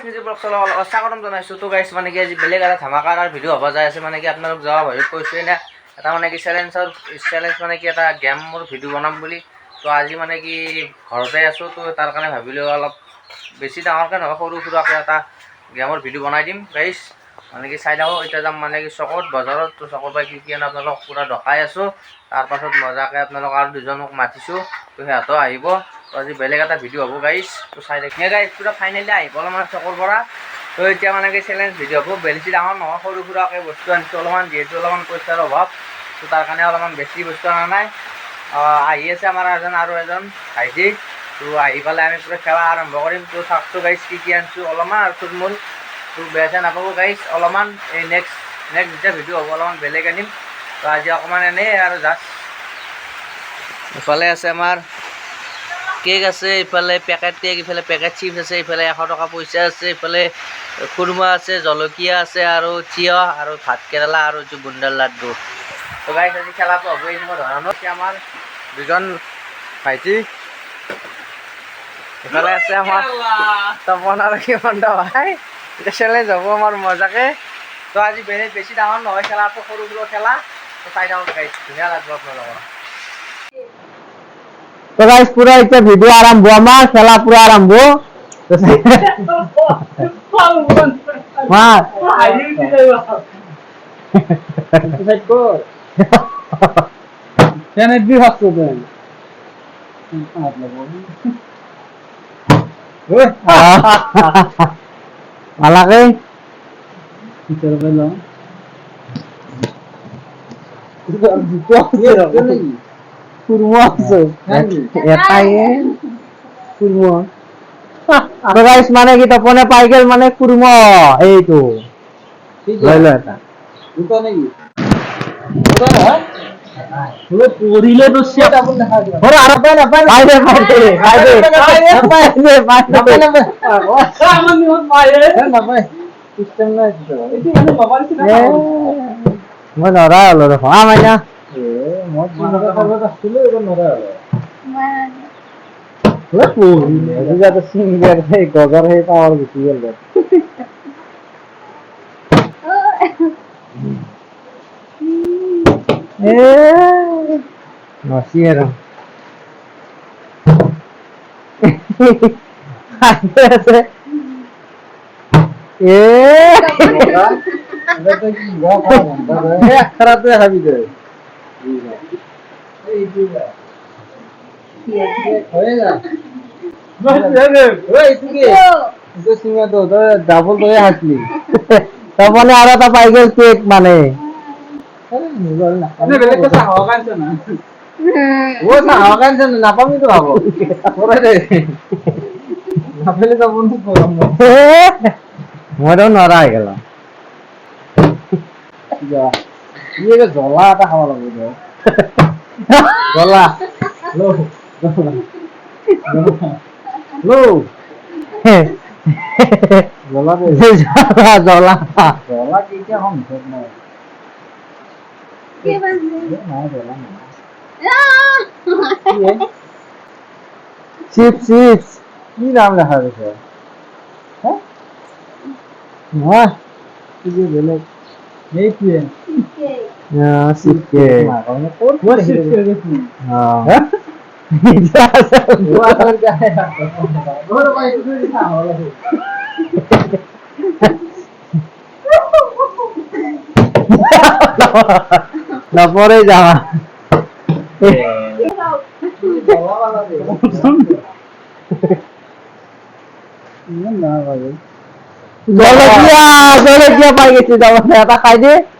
গাইছ নিজে ব্লগ চলাব স্বাগতম জনাইছোঁ। তো গাইছ মানে কি আজি বেলেগ এটা ধামাকাৰ ভিডিঅ' হ'ব, যাই আছে মানে কি আপোনালোক যোৱা ভাবিত কৈছোঁৱে নে? এটা মানে কি চেলেঞ্জৰ চেলেঞ্জ মানে কি এটা গেমৰ ভিডিঅ' বনাম বুলি। তো আজি মানে কি ঘৰতে আছোঁ, তো তাৰ কাৰণে ভাবিলোঁ অলপ বেছি ডাঙৰকৈ নহয়, সৰু সুৰাকৈ এটা গেমৰ ভিডিঅ' বনাই দিম। গাইছ মানে কি চাই থাকক এতিয়া যাম মানে কি চকত, বজাৰত। তো চকৰ পৰা কি কি আনো আপোনালোকক পূৰা দকাই আছোঁ। তাৰপাছত মজাকৈ আপোনালোক আৰু দুজনক মাতিছোঁ। তো সিহঁতেও আহিব। আজি বেলেগ এটা ভিডিঅ' হ'ব গাইছ তো চাই দেখি গাইছ পূৰা ফাইনেলি আহিব অলপমান চকৰ পৰা। তো এতিয়া মানে কি চেলেঞ্জ ভিডিঅ' হ'ব। বেছি ডাঙৰ নহয়, সৰু সুৰাকৈ বস্তু আনিছোঁ অলপমান, যিহেতু অলপমান পইচাৰ অভাৱ। তো তাৰ কাৰণে অলপমান বেছি বস্তু অনা নাই। আহি আছে আমাৰ এজন আৰু এজন ভাইটি তো আহি পেলাই আমি পূৰা খেলা আৰম্ভ কৰিম। তো চাওকচোন গাইছ কি কি আনিছোঁ অলপমান। আৰু থুলমূল তো বেয়া চেয়া নাপাব গাইছ অলপমান এই নেক্সট নেক্সট যেতিয়া ভিডিঅ' হ'ব, অলপমান বেলেগ আনিম। তো আজি অকণমান এনেই আৰু জাষ্ট ইফালে আছে আমাৰ কেক আছে ইফালে পেকেট কেক ইফালে পেকেট চিপছ আছে ইফালে এশ টকা পইচা আছে ইফালে খুৰমা আছে, জলকীয়া আছে, আৰু তিয়হ, আৰু ভাত কেৰেলা, আৰু বুন্দাৰ লাড্ডু। তো গাইছ আজি খেলাটো হ'ব এনেকুৱা ধৰণৰ আমাৰ দুজন ভাইটি ইফালে আছে আমাৰ তপন আৰু হিমন্ত ভাই, এতিয়া চেলেঞ্জ হ'ব আমাৰ মজাকে। তো আজি বেলেগ বেছি ডাঙৰ নহয়, খেলাটো সৰু সৰু খেলা। তো চাই থাকক গাইছ ধুনীয়া লাগিব আপোনালোকৰ। তো গাইস পুরো একটা ভিডিও আরম্ভ আমার খেলা পুরো আরম্ভ তো মা কেন দি হাসছো তুই আলাকে ভিতরে পেল কুরমো আছে এটাই কুরমো তো গাইস মানে কি তপনে পাই গেল মানে কুরমো এইটো। লৈ ল এটা। পঢ়িলে তো চেট আপনি দেখা দিবা ওরে আর পাই না পাই পাই দে পাই দে পাই দে। পাই দে পাই দে। পাই দে আমার নিয়ত পায়ে না পাই সিঙ্গার সেই গজর সেই পাওয়ার গুচি গেল এ। খারাপে হাবি দে হয়ে যা ডাবল হাসলি কেক মানে হওয়া না ও না হকান জানো নাপামি তো ভাবো নাপালে তো বন্ধু করলাম মইতো নৰা হৈ গেল ইয়ে জ্বলা এটা খাব লাগিব জ্বলা লো লো জ্বলা দে জ্বলা জ্বলা জ্বলা কেতিয়া খাম মুখত নাই নাই জ্বলা নাই চিপস চিপস কি নাম লেখা রয়েছে হ্যাঁ নহয় কি যে বেলেগ এইটোৱে চিপকে মই চিট কৰি দিছো ঘৰ পাই এইটো দিছা হল নপরে যাওয়া জলকীয়া জলকীয়া পাই গেছি যাব এটা খাই দে খা জলকীয়া এটা হয় দে বেলেগ কথা আছে খাব লাগিব কোথায় নি আহ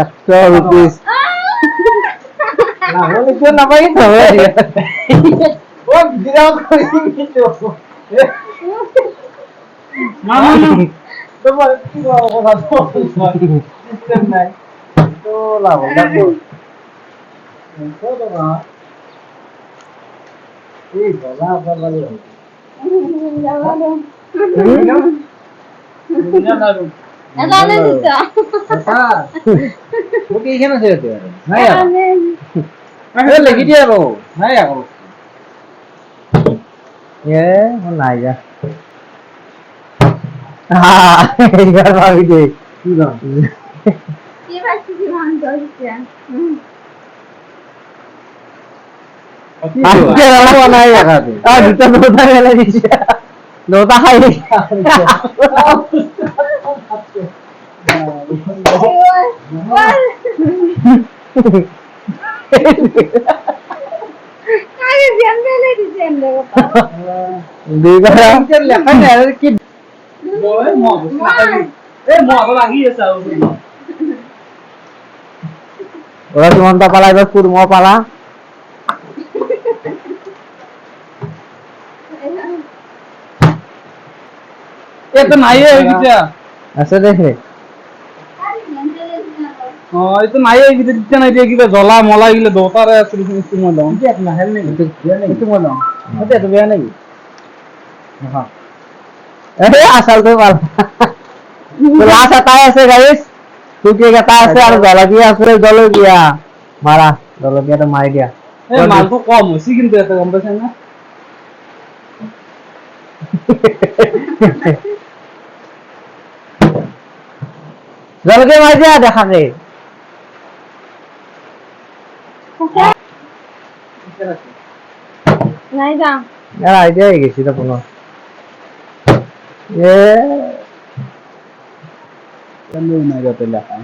একশো রুপিস নাহলে কেউ নাপাই হবে দিয়া। ও বিরাট করে কিন্তু মামা তোমার কি কথা তো সিস্টেম নাই তো লাভ নাই যা হ্যাঁ এইবার ভাবি দে কি জানো আজকে রাখব নাই একাতে আর দুটো নৌতা ফেলে দিছে নৌতা খাই দুইবার লেখা নেই আর কি বলে মো এ মো লাগি আছে ওরা সুমন্তা পালা এবার কুরমো পালা এ তো নাই হয়ে গেছে আছে দেখে ও এই তো নাই হয়ে গেছে দিতে নাই দিয়ে কিবা জ্বলা মলা গিলে দোতারে আছে কিছু মো দাও দেখ না হেল নেই কিছু মো দাও হতে তো বেয়া নেই হ্যাঁ এই আসাল তো পালা তো লাশ এটাই আছে গাইস টুকি এটা আছে আর জলকীয়া আছে জলকীয়া মারা জলকীয়াটা মারি দিয়া এ মাল তো কম হইছে কিন্তু এত কম পাইছে না জলকীয়া মারি দিয়া নাই যা আর আইডিয়া হয়ে গেছি তো পুনঃ এ। কেন নাই লেখা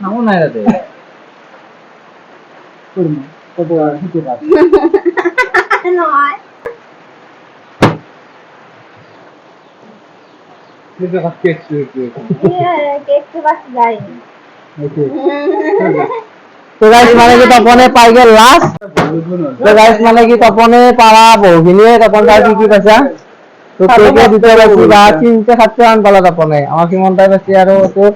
নাও হিতে পাস নয়। পাস যাই তো গাইস মানে কি তপনে পাই গেল লাস্ট তো গাইস মানে কি তপনে পারা বহুখিনিয়ে তপন তার কি কি পাইছা? তো কেকে দিতে পারছি বা তিনটে সাতটে মান পালা তপনে। আমার পাইছি আৰু তোৰ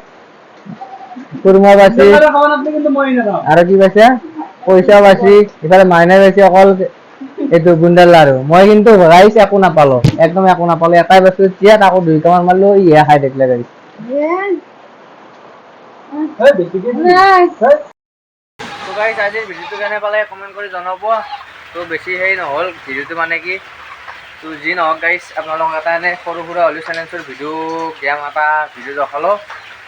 কুৰমা পাইছি। আপনি কিন্তু মই না আৰু কি পাইছে? পইচা পাইছি। ইফালে মাইনাই পাইছে অকল এইটো গুণ্ডাল লাৰু মই কিন্তু ৰাইচ একো নাপালো। একদম একো নাপালো। এটাই পাইছো চিয়াত আকৌ দুইটামান মাৰিলো ইহে খাই থাকিলে বেছিকে তো গাইজ ভিডিঅ'টো কেনে পালে কমেণ্ট কৰি জনাব। তো বেছি হেৰি নহ'ল, ভিডিঅ'টো মানে কি, তো যি নহওক গাইজ আপোনালোকক এটা এনে সৰু সুৰা হ'লেও চেলেঞ্জৰ ভিডিঅ' গেম এটা ভিডিঅ' দেখালোঁ।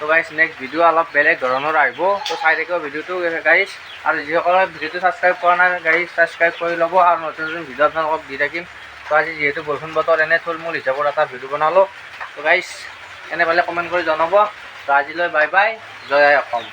তো গাইজ নেক্সট ভিডিঅ' অলপ বেলেগ ধৰণৰ আহিব। তো চাই থাকিব ভিডিঅ'টো গাইজ আৰু যিসকলে ভিডিঅ'টো ছাবস্ক্ৰাইব কৰা নাই গাইজ ছাবস্ক্ৰাইব কৰি ল'ব আৰু নতুন নতুন ভিডিঅ' আপোনালোকক দি থাকিম। তো আজি যিহেতু বৰষুণ বতৰ, এনে থুল মূল হিচাপত এটা ভিডিঅ' বনালোঁ। তো গাইজ এনে পালে কমেণ্ট কৰি জনাব। তো আজিলৈ বাই বাই জয় আই অসম।